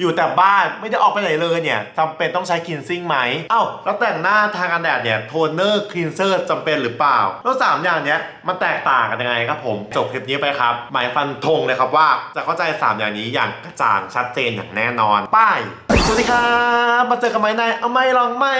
อยู่แต่บ้านไม่ได้ออกไปไหนเลยเนี่ยจำเป็นต้องใช้คลีนซิ่งไหมเอ้าแล้วแต่งหน้าทากันแดดเนี่ยโทนเนอร์คลีนเซอร์จำเป็นหรือเปล่า แล้วสามอย่างเนี้ยมันแตกต่างกันยังไงครับผม จบคลิปนี้ไปครับ หมายฟันธงเลยครับว่าจะเข้าใจ 3 อย่างนี้อย่างกระจ่างชัดเจนอย่างแน่นอนป้ายสวัสดีครับมาเจอกันไหมในเอาไม่ลองไม่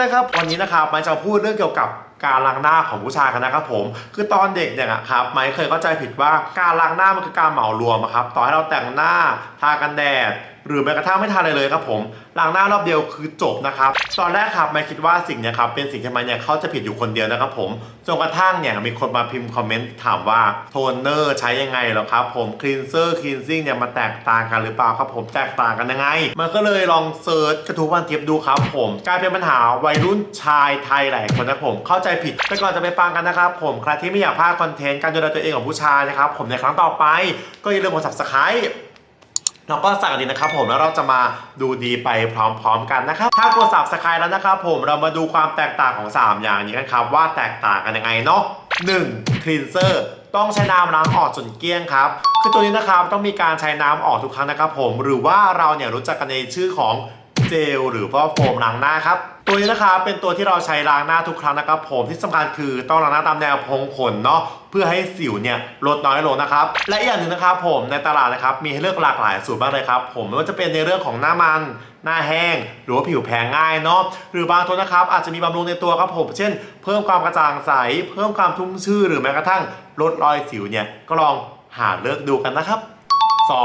นะครับ วันนี้นะครับมค์จะพูดเรื่องเกี่ยวกับ การล้างหน้าของผู้ชายกันนะครับผม คือตอนเด็กเนี่ยอะครับไมค์เคยเข้าใจผิดว่าการล้างหน้ามันคือการเหมารวมอะครับต่อให้เราแต่งหน้าทากันแดดหรือแม้กระทั่งไม่ทาเลยเลยครับผมล้างหน้ารอบเดียวคือจบนะครับตอนแรกครับไมค์คิดว่าสิ่งเนี้ยครับเป็นสิ่งที่ไมค์เนี่ยเขาจะผิดอยู่คนเดียวนะครับผมจนกระทั่งเนี่ยมีคนมาพิมพ์คอมเมนต์ถามว่าโทนเนอร์ใช้ยังไงหรอครับผมคลีนเซอร์คลีนซิ่งเนี่ยมันแตกต่างกันหรือเปล่าครับผมแตกต่างกันยังไง มันก็เลยลองเซิร์ชกระทู้วันทิปดูครับผมกลายเป็นปัญหาวัยรุ่นชายไทยหลายคนนะผมเข้าใจผิดแต่ก่อนจะไปฟังกันนะครับผมใครที่ไม่อยากพลาดคอนเทนต์การดูแลตัวเองของผู้ชายนะครับผมในครั้งต่อไป ก็อย่าลืมกด subscribe แล้วก็สั่งกันดีนะครับผมแล้วเราจะมาดูดีไปพร้อมๆกันนะครับ ถ้ากด subscribe แล้วนะครับผมเรามาดูความแตกต่างของ 3 อย่างนี้กันครับ ว่าแตกต่างกันยังไงเนาะ 1. cleanser ต้องใช้น้ำล้างออกจนเกลี้ยงครับ คือตัวนี้นะครับต้องมีการใช้น้ำออกทุกครั้งนะครับผมหรือว่าเราเนี่ยรู้จักกันในชื่อของ เจลหรือว่าโฟมล้างหน้าครับ ตัวนี้นะครับเป็นตัวที่เราใช้ล้างหน้าทุกครั้งนะครับผมที่สำคัญคือต้องล้างหน้าตามแนวพงขนเนาะเพื่อให้สิวเนี่ยลดน้อยลงนะครับ และอีกอย่างหนึ่งนะครับผมในตลาดนะครับมีให้เลือกหลากหลายสูตรมากเลยครับผมไม่ว่าจะเป็นในเรื่องของหน้ามันหน้าแห้ง หรือว่าผิวแพ้ง่ายเนาะหรือบางตัวนะครับอาจจะมีบำรุงในตัวครับผม เช่น เพิ่มความกระจ่างใส เพิ่มความชุ่มชื่นหรือแม้กระทั่งลดรอยสิวเนี่ยก็ลองหาเลือกดูกันนะครับ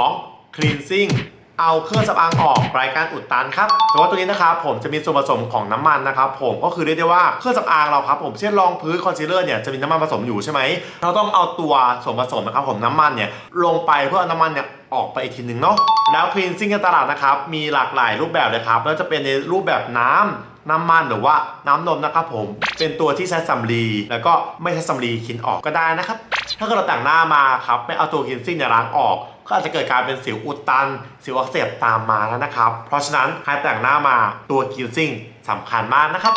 2. cleansing เอาเครื่องสำอางออกรายการอุดตันครับแต่ว่าตัวนี้นะครับผมจะมีส่วนผสมของน้ำมันนะครับผมก็คือเรียกได้ว่าเครื่องสำอางเราครับผมเช่นรองพื้นคอนซีลเลอร์เนี่ยจะมีน้ำมันผสมอยู่ใช่ไหมเราต้องเอาตัวส่วนผสมนะครับผมน้ำมันเนี่ยลงไปเพื่อเอาน้ำมันเนี่ยออกไปอีกทีหนึ่งเนาะแล้วคลีนซิ่งในตลาดนะครับมีหลากหลายรูปแบบเลยครับแล้วจะเป็นในรูปแบบน้ำ น้ำมันหรือว่าน้ำนมนะครับผม เป็นตัวที่ใช้สำลีแล้วก็ไม่ใช้สำลีคินออกก็ได้นะครับ ถ้าเกิดเราแต่งหน้ามาครับไม่เอาตัวคินซิ่งเนี่ยล้างออก ก็อาจจะเกิดการเป็นสิวอุดตัน สิวอักเสบตามมาแล้วนะครับ เพราะฉะนั้นใครแต่งหน้ามาตัวคินซิ่งสำคัญมากนะครับ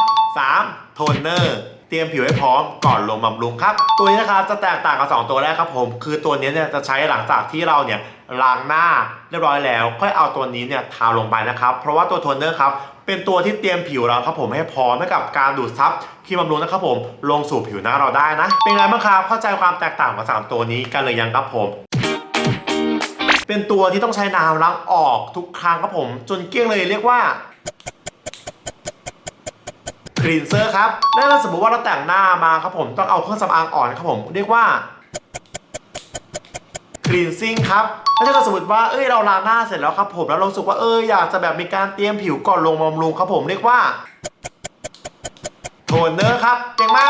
3. โทนเนอร์เตรียมผิวให้พร้อมก่อนลงบำรุงครับ ตัวนี้นะครับจะแตกต่างกับ 2 ตัวแรกครับผม คือตัวนี้เนี่ยจะใช้หลังจากที่เราเนี่ย ล้างหน้าเรียบร้อยแล้วค่อยเอาตัวนี้เนี่ยทาลงไปนะครับ เพราะว่าตัวโทนเนอร์ครับเป็นตัวที่เตรียมผิวเราครับผมให้พร้อมให้กับการดูดซับครีมบำรุงนะครับผมลงสู่ผิวหน้าเราได้นะ เป็นไงบ้างครับเข้าใจความแตกต่างของสามตัวนี้กันเลยยังครับผมเป็นตัวที่ต้องใช้น้ำล้างออกทุกครั้งครับผม จนเกลี้ยงเลยเรียกว่าคลีนเซอร์ครับและถ้าสมมติว่าเราแต่งหน้ามาครับผมต้องเอาเครื่องสำอางอ่อนครับผม เรียกว่า คลีนซิ่งครับแล้วถ้าเกิดสมมติว่าเอ้ยเราล้างหน้าเสร็จแล้วครับผมแล้วเรารู้สึกว่าเอออยากจะแบบมีการเตรียมผิวก่อนลงบำรุงครับผมเรียกว่าโทนเนอร์ครับเก่งมา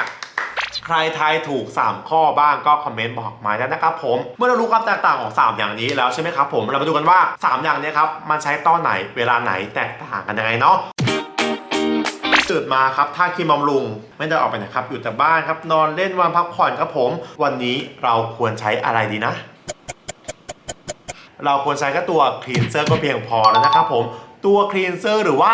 กใครทายถูก 3 ข้อบ้างก็คอมเมนต์บอกมาได้นะครับผม เมื่อเรารู้ความแตกต่างของ 3 อย่างนี้แล้วใช่ไหมครับผม เรามาดูกันว่า 3 อย่างนี้ครับ มันใช้ตอนไหนเวลาไหนแตกต่างกันยังไงเนาะ ตื่นมาครับถ้าคีมบำรุง ไม่ได้ออกไปไหนครับ อยู่แต่บ้านครับ นอนเล่นวันพักผ่อนครับผม วันนี้เราควรใช้อะไรดีนะ เราควรใช้แค่ตัวคลีนเซอร์ก็เพียงพอแล้วนะครับผม ตัวคลีนเซอร์หรือว่า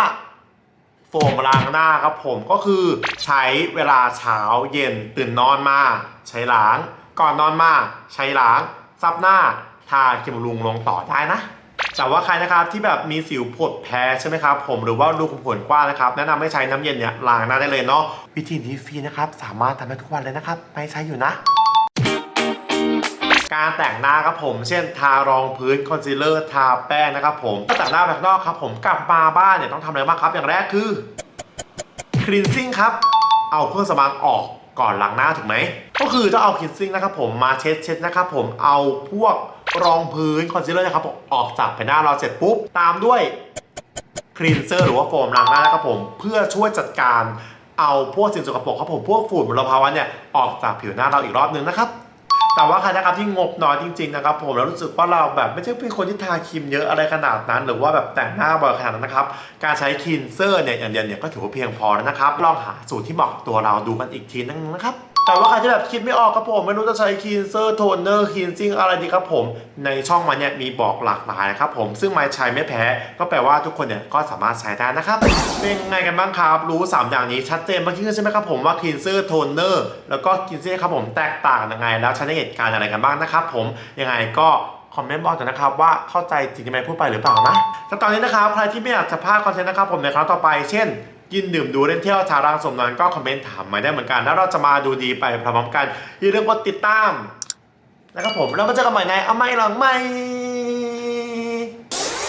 โฟมล้างหน้าครับผม ก็คือใช้เวลาเช้าเย็นตื่นนอนมา ใช้ล้าง ก่อนนอนมา ใช้ล้างซับหน้าทาครีมบำรุงลงต่อได้นะ แต่ว่าใครนะครับที่แบบมีสิวผดแพ้ใช่ไหมครับผมหรือว่ารูขุมขนกว้างนะครับแนะนำให้ใช้น้ำเย็นเนี่ยล้างหน้าได้เลยเนาะวิธีนี้ฟรีนะครับสามารถทำได้ทุกวันเลยนะครับไม่ใช้อยู่นะการแต่งหน้าครับผมเช่นทารองพื้นคอนซีลเลอร์ทาแป้งนะครับผมถ้าแต่งหน้าแบบนอกครับผมกลับมาบ้านเนี่ยต้องทำอะไรบ้างครับ อย่างแรกคือคลีนซิ่งครับ เอาเครื่องสำอางออกก่อนล้างหน้าถูกไหม ก็คือต้องเอาคลีนซิ่งนะครับผมมาเช็ดเช็ดนะครับผมเอาพวก รองพื้นคอนซีลเลอร์นะครับผมออกจากใบหน้าเราเสร็จปุ๊บ ตามด้วยคลีนเซอร์หรือว่าโฟมล้างหน้านะครับผม เพื่อช่วยจัดการเอาพวกสิ่งสกปรกครับผมพวกฝุ่นมลภาวะเนี่ยออกจากผิวหน้าเราอีกรอบนึงนะครับแต่ว่าใครนะครับที่งบน้อยจริงๆนะครับผมแล้วรู้สึกว่าเราแบบไม่ใช่เป็นคนที่ทาครีมเยอะอะไรขนาดนั้น หรือว่าแบบแต่งหน้าบ่อยขนาดนั้นนะครับการใช้คลีนเซอร์เนี่ยอย่างเดียวเนี่ยก็ถือว่าเพียงพอแล้วนะครับลองหาสูตรที่เหมาะกับตัวเราดูกันอีกทีนึงนะครับ แต่ว่าใครที่แบบคิดไม่ออกครับผม ไม่รู้จะใช้คลีนเซอร์โทนเนอร์คลีนซิ่งอะไรดีครับผม ในช่องมันเนี่ยมีบอกหลากหลายครับผม ซึ่งไม่ใช้ไม่แพ้ ก็แปลว่าทุกคนเนี่ยก็สามารถใช้ได้นะครับ เป็นไงกันบ้างครับ รู้ 3 อย่างนี้ชัดเจนมากขึ้นใช่ไหมครับผมว่าคลีนเซอร์โทนเนอร์แล้วก็คลีนซิ่งครับผมแตกต่างยังไง แล้วใช้ในเหตุการณ์อะไรกันบ้างนะครับผมยังไงก็คอมเมนต์บอกหน่อยนะครับว่าเข้าใจสิ่งที่แม่พูดไปหรือเปล่านะแต่ตอนนี้นะครับใครที่ไม่อยากจะพลาดคอนเทนต์นะครับผมในครั้งต่อไปเช่น กินดื่มดูเล่นเที่ยวชาร่างสมนันก็คอมเมนต์ถามมาได้เหมือนกัน แล้วเราจะมาดูดีไปพร้อมกันอย่าลืมกดติดตามนะครับผมแล้วมาเจอกันใหม่ในเอาไม่หลังไม่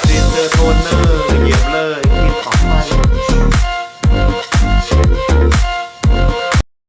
เรีนเจอโทนเนอร์เยียบเลยคิดต่อไป